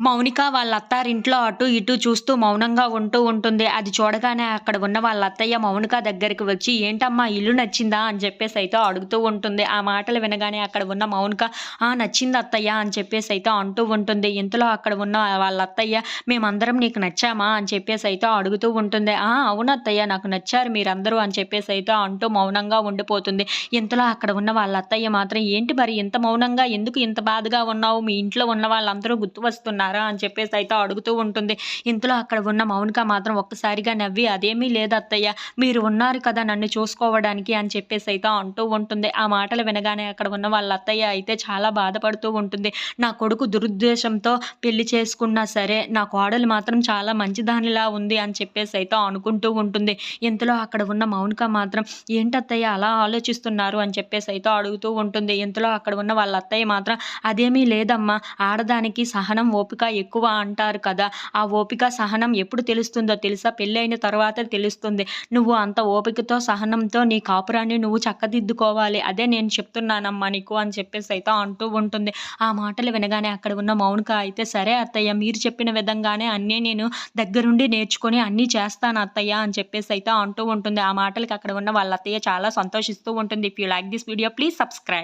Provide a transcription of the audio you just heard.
మౌనిక వాళ్ళ అత్తారింట్లో అటు ఇటు చూస్తూ మౌనంగా ఉంటూ ఉంటుంది. అది చూడగానే అక్కడ ఉన్న వాళ్ళ అత్తయ్య మౌనిక దగ్గరికి వచ్చి ఏంటమ్మా ఇల్లు నచ్చిందా? అని చెప్పేసి అయితే అడుగుతూ ఉంటుంది. ఆ మాటలు వినగానే అక్కడ ఉన్న మౌనిక ఆ నచ్చింది అత్తయ్య అని చెప్పేసి అయితే అంటూ ఉంటుంది. ఇంతలో అక్కడ ఉన్న వాళ్ళ అత్తయ్య మేమందరం నీకు నచ్చామా? అని చెప్పేసి అయితే అడుగుతూ ఉంటుంది. ఆ అవును అత్తయ్య నాకు నచ్చారు మీరందరూ అని చెప్పేసి అయితే అంటూ మౌనంగా ఉండిపోతుంది. ఇంతలో అక్కడ ఉన్న వాళ్ళ అత్తయ్య మాత్రం ఏంటి మరి ఇంత మౌనంగా? ఎందుకు ఇంత బాధగా ఉన్నావు? మీ ఇంట్లో ఉన్న వాళ్ళందరూ గుర్తు వస్తున్నారు అని చెప్పేసి అయితే అడుగుతూ ఉంటుంది. ఇంతలో అక్కడ ఉన్న మౌనిక మాత్రం ఒక్కసారిగా నవ్వి అదేమీ లేదు అత్తయ్య మీరు ఉన్నారు కదా నన్ను చూసుకోవడానికి అని చెప్పేసి అయితే అంటూ ఉంటుంది. ఆ మాటలు వినగానే అక్కడ ఉన్న వాళ్ళ అత్తయ్య అయితే చాలా బాధపడుతూ ఉంటుంది. నా కొడుకు దురుద్దేశంతో పెళ్ళి చేసుకున్నా సరే నా కోడలు మాత్రం చాలా మంచిదానిలా ఉంది అని చెప్పేసి అయితే అనుకుంటూ ఉంటుంది. ఇంతలో అక్కడ ఉన్న మౌనిక మాత్రం ఏంటత్తయ్య అలా ఆలోచిస్తున్నారు అని చెప్పేసి అయితే అడుగుతూ ఉంటుంది. ఇంతలో అక్కడ ఉన్న వాళ్ళ అత్తయ్య మాత్రం అదేమీ లేదమ్మా ఆడదానికి సహనం ఓపిక ఎక్కువ అంటారు కదా. ఆ ఓపిక సహనం ఎప్పుడు తెలుస్తుందో తెలుసా? పెళ్ళైన తర్వాత తెలుస్తుంది. నువ్వు అంత ఓపికతో సహనంతో నీ కాపురాన్ని నువ్వు చక్కదిద్దుకోవాలి. అదే నేను చెప్తున్నానమ్మా నీకు అని చెప్పేసి అయితే అంటూ ఉంటుంది. ఆ మాటలు వినగానే అక్కడ ఉన్న మౌనిక అయితే సరే అత్తయ్య మీరు చెప్పిన విధంగానే అన్నీ నేను దగ్గరుండి నేర్చుకొని అన్నీ చేస్తాను అత్తయ్య అని చెప్పేసి అయితే అంటూ ఉంటుంది. ఆ మాటలకి అక్కడ ఉన్న వాళ్ళ అత్తయ్య చాలా సంతోషిస్తూ ఉంటుంది. If you like this video please subscribe